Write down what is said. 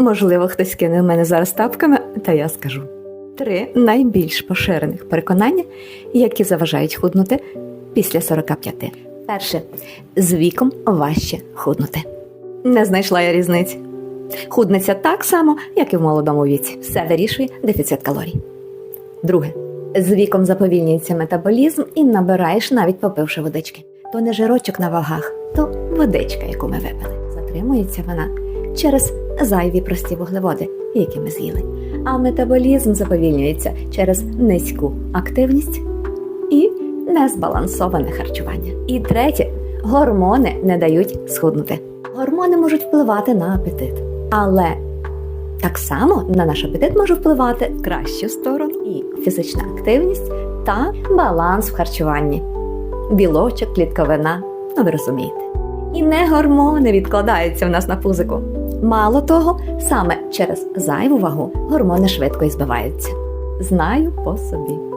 Можливо, хтось кине в мене зараз тапками, та я скажу. Три найбільш поширених переконання, які заважають худнути після 45. Перше. З віком важче худнути. Не знайшла я різниці. Худнеться так само, як і в молодому віці. Все вирішує дефіцит калорій. Друге. З віком заповільнюється метаболізм і набираєш навіть попивши водички. То не жирочок на вагах, то водичка, яку ми випили. Затримується вона через зайві прості вуглеводи, які ми з'їли. А метаболізм заповільнюється через низьку активність і незбалансоване харчування. І третє, гормони не дають схуднути. Гормони можуть впливати на апетит, але так само на наш апетит може впливати в кращу сторону і фізична активність та баланс в харчуванні. Білочок, клітковина, ну ви розумієте. І не гормони відкладаються в нас на пузику. Мало того, саме через зайву вагу гормони швидко і збиваються. Знаю по собі.